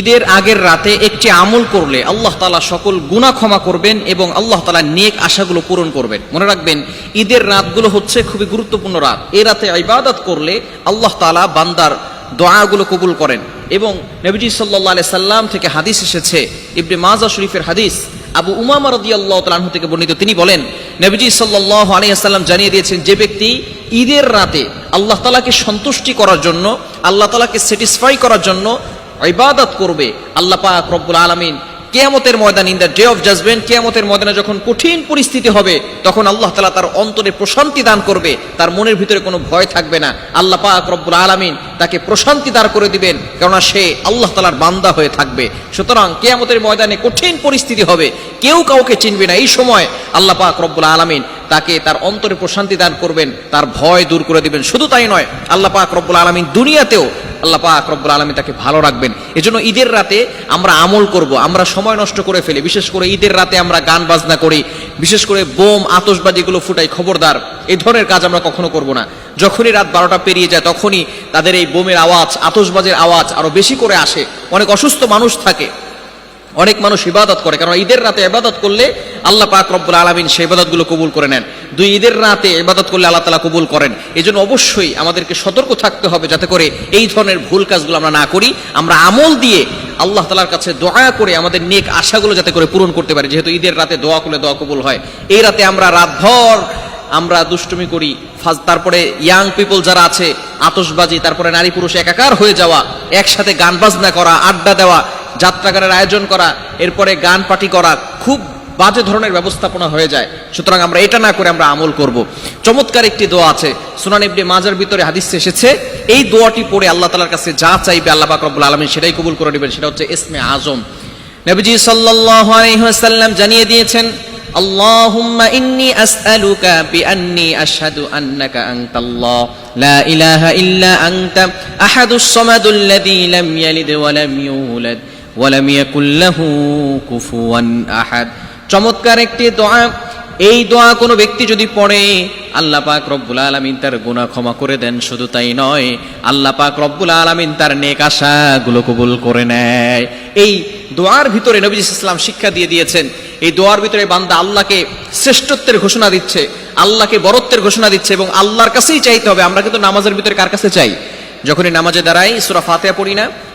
ঈদের আগের রাতে একটি আমল করলে আল্লাহ তালা সকল গুনাহ ক্ষমা করবেন এবং আল্লাহ তালা নেক আশাগুলো পূরণ করবেন। মনে রাখবেন, ঈদের রাতগুলো হচ্ছে খুবই গুরুত্বপূর্ণ রাত। এ রাতে ইবাদত করলে আল্লাহ তালা বান্দার দোয়াগুলো কবুল করেন। এবং নবীজি সাল্লাহ আলাই সাল্লাম থেকে হাদিস এসেছে, ইবনে মাজা শরীফের হাদিস। আবু উমামা আল্লাহ তালাহু থেকে বর্ণিত, তিনি বলেন, নবীজি সাল্লাহ আলাইসাল্লাম জানিয়ে দিয়েছেন, যে ব্যক্তি ঈদের রাতে আল্লাহ তালাকে সন্তুষ্টি করার জন্য, আল্লাহ তালাকে স্যাটিসফাই করার জন্য ইবাদত করবে, আল্লাহ পাক রব্বুল আলামিন কেয়ামতের ময়দান in the day of judgement কেয়ামতের ময়দানে যখন কঠিন পরিস্থিতি হবে, তখন আল্লাহ তালা তার অন্তরে প্রশান্তি দান করবে, তার মনের ভিতরে কোনো ভয় থাকবে না। আল্লাহ পাক রব্বুল আলামিন তাকে প্রশান্তি দান করে দিবেন, কেননা সে আল্লাহ তালার বান্দা হয়ে থাকবে। সুতরাং কেয়ামতের ময়দানে কঠিন পরিস্থিতি হবে, কেউ কাউকে চিনবে না। এই সময় আল্লাহ পাক রব্বুল আলামিন তাকে তার অন্তরে প্রশান্তি দান করবেন, তার ভয় দূর করে দিবেন। শুধু তাই নয়, আল্লাহ পাক রব্বুল আলামিন দুনিয়াতেও আল্লাহ পাক রব্বুল আলমী তাকে ভালো রাখবেন। এজন্য ঈদের রাতে আমরা আমল করব, আমরা সময় নষ্ট করে ফেলি। বিশেষ করে ঈদের রাতে আমরা গান বাজনা করি, বিশেষ করে বোম আতসবাজিগুলো ফুটাই খবরদার। এই ধরনের কাজ আমরা কখনো করব না। যখনই রাত বারোটা পেরিয়ে যায়, তখনই তাদের এই বোমের আওয়াজ আতসবাজের আওয়াজ আরও বেশি করে আসে। অনেক অসুস্থ মানুষ থাকে। অনেক মানুষ ইবাদত করে, কারণ ঈদের রাতে ইবাদত করলে আল্লাহ পাক রব্বুল আলমিন সেই ইবাদতগুলো কবুল করে নেন। দুই ঈদের রাতে ইবাদত করলে আল্লাহ তালা কবুল করেন। এই জন্য অবশ্যই আমাদেরকে সতর্ক থাকতে হবে যাতে করে এই ধরনের ভুল কাজগুলো আমরা না করি। আমরা আমল দিয়ে আল্লাহ তালার কাছে দোয়া করে আমাদের নেক আশাগুলো যাতে করে পূরণ করতে পারি, যেহেতু ঈদের রাতে দোয়া করলে দোয়া কবুল হয়। এই রাতে আমরা রাতভর আমরা দুষ্টুমি করি তারপরে ইয়াং পিপল যারা আছে আতসবাজি তারপরে নারী পুরুষ একাকার হয়ে যাওয়া, একসাথে গান বাজনা করা, আড্ডা দেওয়া যাত্রাগানের আয়োজন করা, এরপরে গান পাটি করা, খুব বাজে ধরনের ব্যবস্থাপনা হয়ে যায়। সুতরাং আমরা এটা না করে আমরা আমল করব। চমৎকার একটি দোয়া আছে। সুনান ইবনে মাজার ভিতরে হাদিস এসেছে, এই দোয়াটি পড়ে আল্লাহ তালার কাছে যা চাইবে আল্লাহ বাকরবুল আলমী সেটাই কবুল করে নেবেন, সেটা হচ্ছে ইসমে আজম। নবীজি সাল্লাল্লাহু আলাইহি ওয়াসাল্লাম জানিয়ে দিয়েছেন, আল্লাহুম্মা আসআলুকা আশহাদু আন্নাকা আনতাল্লাহ, লা ইলাহা ইল্লা আনতা, আহাদুস সামাদুল্লাযী লাম ইয়ালিদ ওয়া লাম ইউলাদ। আহাদ। চমৎকার একটি দোয়া। এই দোয়া কোনো ব্যক্তি যদি পড়ে, আল্লাহ পাক রব্বুল আলমিন তার গুণা ক্ষমা করে দেন, শুধু তাই নয়, আল্লাহ পাক রব্বুল আলমিন তার নেক আশাগুলো কবুল করে নেয়। এই দোয়ার ভিতরে নবী ইসলাম শিক্ষা দিয়ে দিয়েছেন, এই দোয়ার ভিতরে বান্দা আল্লাহকে শ্রেষ্ঠত্বের ঘোষণা দিচ্ছে, আল্লাহকে বরত্বের ঘোষণা দিচ্ছে এবং আল্লাহর কাছেই চাইতে হবে। আমরা কিন্তু নামাজের ভিতরে কার কাছে চাই? যখনই নামাজে দাঁড়াই, সুরা ফাতেয়া পড়ি না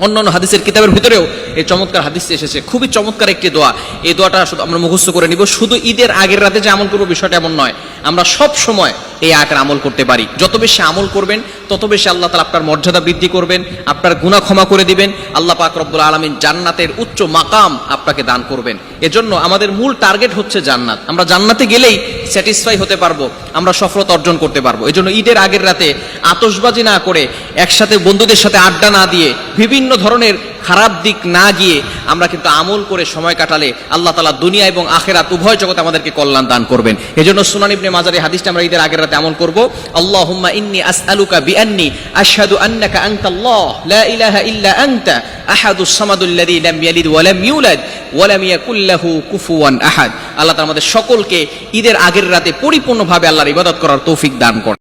অন্যান্য হাদিসের কিতাবের ভিতরেও এই চমৎকার হাদিস এসেছে। খুবই চমৎকার একটি দোয়া। এই দোয়াটা শুধু আমরা মুখস্থ করে নিব। শুধু ঈদের আগের রাতে যে এমন করব বিষয়টা এমন নয়। আমরা সব সময় এই আয়াতের আমল করতে পারি। যত বেশি আমল করবেন, তত বেশি আল্লাহ তালা আপনার মর্যাদা বৃদ্ধি করবেন, আপনার গুনাহ ক্ষমা করে দিবেন, আল্লাহ পাক রব্বুল আলমিন জান্নাতের উচ্চ মাকাম আপনাকে দান করবেন। এজন্য আমাদের মূল টার্গেট হচ্ছে জান্নাত। আমরা জান্নাতে গেলেই স্যাটিসফাই হতে পারব, আমরা সফলতা অর্জন করতে পারব। এজন্য ঈদের আগের রাতে আতশবাজি না করে একসাথে বন্ধুদের সাথে আড্ডা না দিয়ে বিভিন্ন ধরনের খারাপ দিক না গিয়ে আমরা কিন্তু আমল করে সময় কাটালে আল্লাহ তালা দুনিয়া এবং আখেরাত উভয় জগতে আমাদেরকে কল্যাণ দান করবেন। এজন্য সুনান ইবনে মাজারে হাদিসটা আমরা ঈদের আগের রাতে আমল করব। আল্লাহুম্মা ইন্নী আসআলুকা বিআন্নী আশহাদু আন্নাকা আনতাল্লাহ, লা ইলাহা ইল্লা আনতা, আহাদুস সামাদুল্লাযী লাম ইয়ালিদ ওয়া লাম ইউলাদ, ওয়া লাম ইয়াকুল কুফুয়ান আহাদ। আল্লাহ তাআলা আমাদের সকলকে ঈদের আগের রাতে পরিপূর্ণভাবে আল্লাহর ইবাদত করার তৌফিক দান করেন।